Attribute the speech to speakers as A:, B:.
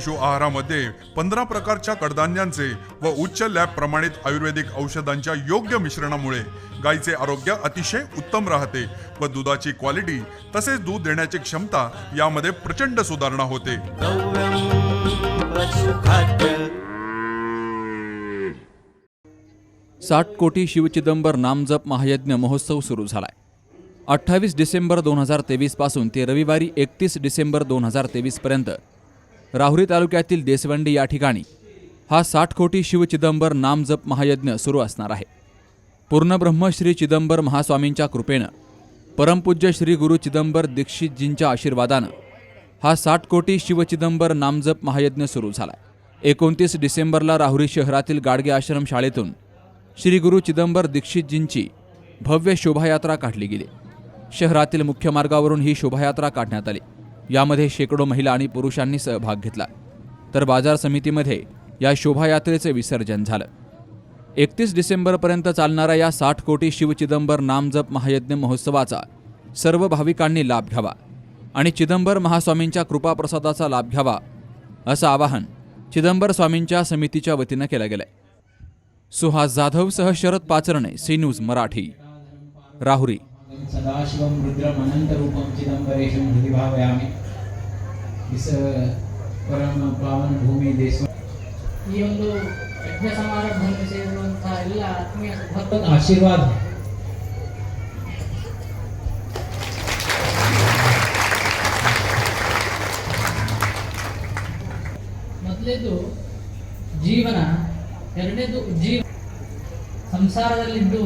A: पशु आहारामध्ये पंधरा प्रकारच्या कडधान्यांचे व उच्च लॅब प्रमाणित आयुर्वेदिक औषधांच्या योग्य मिश्रणामुळे गायीचे आरोग्य अतिशय उत्तम राहते व दुधाची क्वालिटी तसेच दूध देण्याची क्षमता यामध्ये प्रचंड सुधारणा होते.
B: साठ कोटी शिवचिदंबर नामजप महायज्ञ महोत्सव सुरू झालाय. अठ्ठावीस डिसेंबर दोन हजार तेवीसपासून ते रविवारी एकतीस डिसेंबर दोन हजार तेवीस पर्यंत राहुरी तालुक्यातील देसवंडी या ठिकाणी हा साठ कोटी शिवचिदंबर नामजप महायज्ञ सुरू असणार आहे. पूर्णब्रह्म श्री चिदंबर महास्वामींच्या कृपेनं परमपूज्य श्री गुरु चिदंबर दीक्षितजींच्या आशीर्वादानं हा साठ कोटी शिवचिदंबर नामजप महायज्ञ सुरू झाला एकोणतीस डिसेंबरला राहुरी शहरातील गाडगे आश्रम शाळेतून श्री गुरु चिदंबर दीक्षितजींची भव्य शोभायात्रा काढली गेली. शहरातील मुख्य मार्गावरून ही शोभायात्रा काढण्यात आली. यामध्ये शेकडो महिला आणि पुरुषांनी सहभाग घेतला. तर बाजार समितीमध्ये या शोभायात्रेचे विसर्जन झालं. एकतीस डिसेंबरपर्यंत चालणाऱ्या या साठ कोटी शिवचिदंबर नामजप महायज्ञ महोत्सवाचा सर्व भाविकांनी लाभ घ्यावा आणि चिदंबर महास्वामींच्या कृपाप्रसादाचा लाभ घ्यावा असं आवाहन चिदंबर स्वामींच्या समितीच्या वतीनं केलं गेलंय. सुहास जाधवसह शरद पाचरणे सी न्यूज मराठी. राहुरी.
C: सदाशिवं रुद्रम् अनन्तरूपं चिदम्बरेशं हृदि भावयामि इस ಪರಮ ಪಾವನ ಭೂಮಿ ದೇಶ
D: ಈ ಒಂದು ಯಜ್ಞ ಸಮಾರಂಭದಲ್ಲಿ ಸೇರಿರುವಂತಹ ಎಲ್ಲ ಆತ್ಮೀಯ ಭಕ್ತ
C: ಆಶೀರ್ವಾದ
D: ಮೊದಲೇದು ಜೀವನ ಎರಡನೇದು ಜೀವ ಸಂಸಾರದಲ್ಲಿದ್ದು